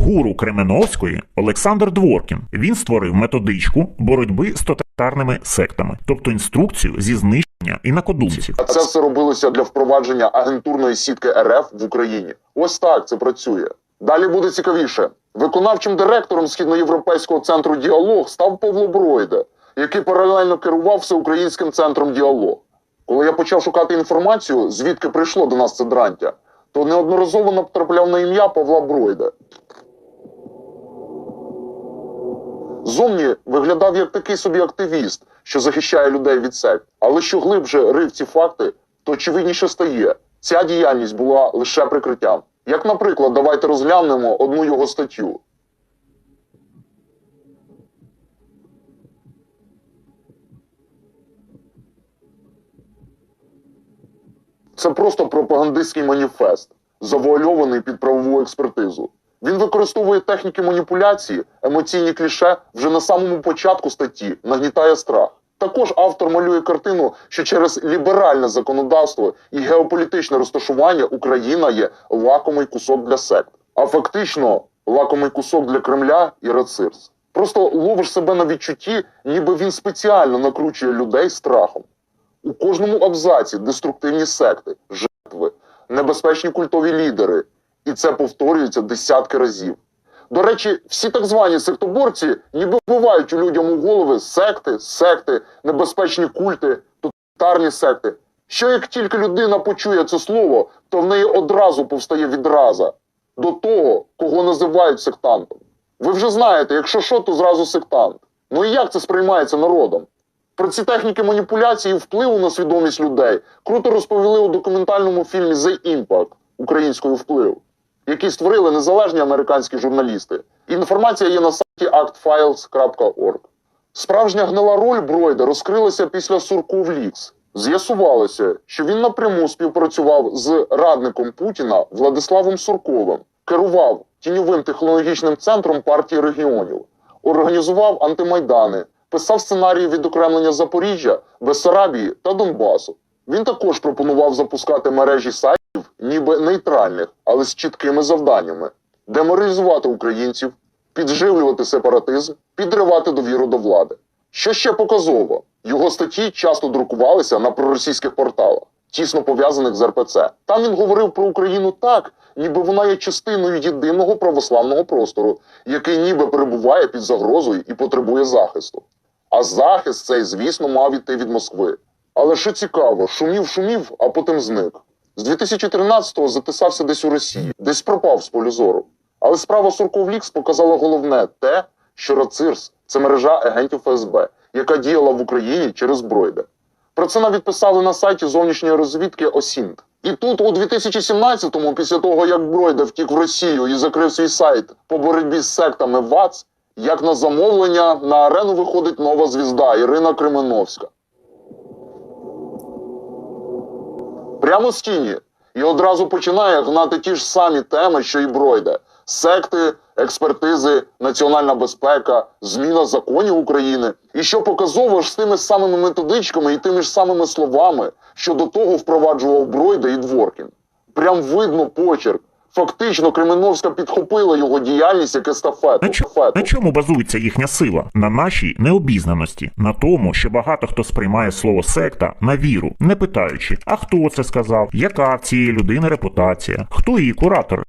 Гуру Кременовської Олександр Дворкін. Він створив методичку боротьби з тоталітарними сектами, тобто інструкцію зі знищення інакодумців. А це все робилося для впровадження агентурної сітки РФ в Україні. Ось так це працює. Далі буде цікавіше. Виконавчим директором східноєвропейського центру діалог став Павло Бройда, який паралельно керував всеукраїнським центром діалог. Коли я почав шукати інформацію, звідки прийшло до нас це дрантя, то неодноразово натрапляв на ім'я Павла Бройда. Зовні виглядав як такий собі активіст, що захищає людей від сект. Але що глибше рив ці факти, то очевидніше стає. Ця діяльність була лише прикриттям. Як, наприклад, давайте розглянемо одну його статтю. Це просто пропагандистський маніфест, завуальований під правову експертизу. Він використовує техніки маніпуляції, емоційні кліше вже на самому початку статті, нагнітає страх. Також автор малює картину, що через ліберальне законодавство і геополітичне розташування Україна є лакомий кусок для сект, а фактично лакомий кусок для Кремля і Рацирс. Просто ловиш себе на відчутті, ніби він спеціально накручує людей страхом. У кожному абзаці деструктивні секти, жертви, небезпечні культові лідери. І це повторюється десятки разів. До речі, всі так звані сектоборці ніби вбивають у людям у голови секти, секти, небезпечні культи, тоталітарні секти. Що як тільки людина почує це слово, то в неї одразу повстає відраза до того, кого називають сектантом. Ви вже знаєте, якщо що, то зразу сектант. Ну і як це сприймається народом? Про ці техніки маніпуляції і впливу на свідомість людей круто розповіли у документальному фільмі The Impact українською вплив, який створили незалежні американські журналісти. Інформація є на сайті actfiles.org. Справжня гнила роль Бройда розкрилася після Сурков Лікс. З'ясувалося, що він напряму співпрацював з радником Путіна Владиславом Сурковим, керував тіньовим технологічним центром партії регіонів, організував антимайдани, писав сценарії відокремлення Запоріжжя, Бессарабії та Донбасу. Він також пропонував запускати мережі сайтів, ніби нейтральних, але з чіткими завданнями: деморалізувати українців, підживлювати сепаратизм, підривати довіру до влади. Що ще показово, його статті часто друкувалися на проросійських порталах, тісно пов'язаних з РПЦ. Там він говорив про Україну так, ніби вона є частиною єдиного православного простору, який ніби перебуває під загрозою і потребує захисту. А захист цей, звісно, мав іти від Москви. Але що цікаво, шумів, шумів, а потім зник. З 2013-го затисався десь у Росії, десь пропав з полю зору. Але справа Сурковлікс показала головне те, що Рацирс це мережа агентів ФСБ, яка діяла в Україні через Бройда. Про це навіть писали на сайті зовнішньої розвідки ОСІНТ. І тут, у 2017-му, після того, як Бройда втік в Росію і закрив свій сайт по боротьбі з сектами ВАЦ, як на замовлення на арену виходить нова звізда Ірина Кременовська. Прямо з тіні. І одразу починає гнати ті ж самі теми, що і Бройда: секти, експертизи, національна безпека, зміна законів України. І що показово ж з тими самими методичками і тими ж самими словами, що до того впроваджував Бройда і Дворкін. Прям видно почерк. Фактично, Кременовська підхопила його діяльність як естафету. На, чо- на чому базується їхня сила? На нашій необізнаності, на тому, що багато хто сприймає слово секта на віру, не питаючи, а хто це сказав, яка цієї людини репутація, хто її куратор,